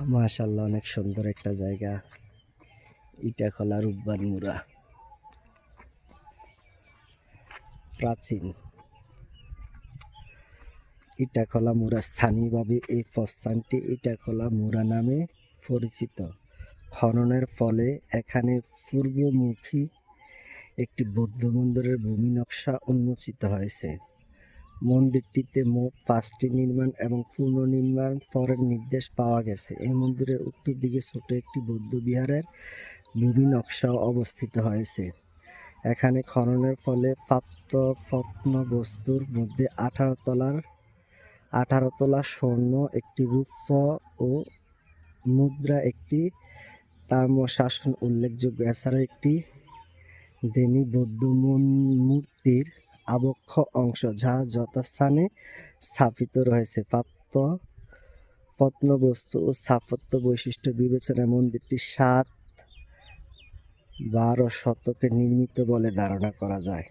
মাশাল্লাহ অনেক সুন্দর একটা জায়গা। ইটা ইটাখলা রূপবান মুরা। প্রাচীন। ইটাখলা মুরা, স্থানীয়ভাবে এই প্রস্থানটি ইটাখলা মুরা নামে পরিচিত। খননের ফলে এখানে পূর্বমুখী একটি বৌদ্ধ মন্দিরের ভূমি নকশা উন্মোচিত হয়েছে। মন্দিরটিতে মোট পাঁচটি নির্মাণ এবং পুনর্নির্মাণ পরের নির্দেশ পাওয়া গেছে। এই মন্দিরের উত্তর দিকে ছোট একটি বৌদ্ধ বিহারের ভূমি নকশাও অবস্থিত হয়েছে। এখানে খননের ফলে প্রাপ্ত প্রত্নবস্তুর মধ্যে আঠারো তলার, আঠারো তলা স্বর্ণ, একটি রূপ ও মুদ্রা, একটি তাম্রশাসন উল্লেখযোগ্য। এছাড়াও একটি দেনী বৌদ্ধ মূর্তির আবক্ষ অংশ, যা যথাস্থানে স্থাপিত রয়েছে। প্রাপ্ত প্রত্নবস্তু ও স্থাপত্য বৈশিষ্ট্য বিবেচনায় মন্দিরটি সাত বারো শতকে নির্মিত বলে ধারণা করা যায়।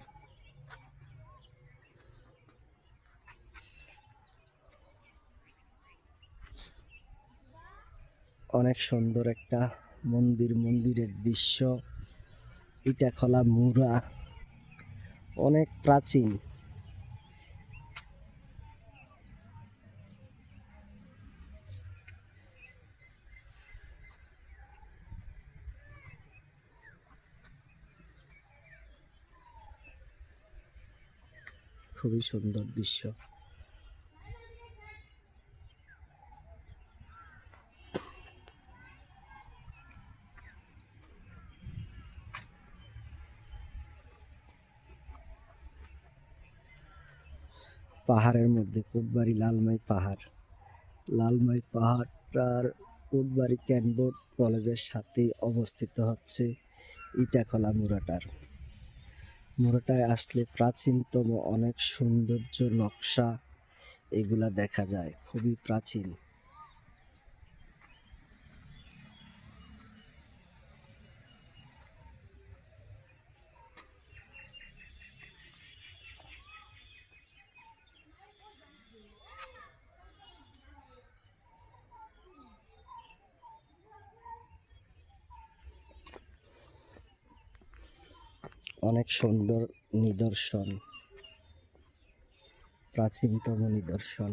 অনেক সুন্দর একটা মন্দির। মন্দিরের দৃশ্য ইটাখলা মুরা অনেক প্রাচীন। খুবই সুন্দর দৃশ্য। পাহাড়ের মধ্যে, কোটবাড়ি লালমাই পাহাড়। লালমাই পাহাড়টার কোটবাড়ি ক্যানবোর্ড কলেজের সাথে অবস্থিত হচ্ছে ইটাখলা মুরাটার মুরাটায় আসলে প্রাচীনতম অনেক সৌন্দর্য নকশা এগুলা দেখা যায়, খুবই প্রাচীন। অনেক সুন্দর নিদর্শন প্রাচীনতম নিদর্শন।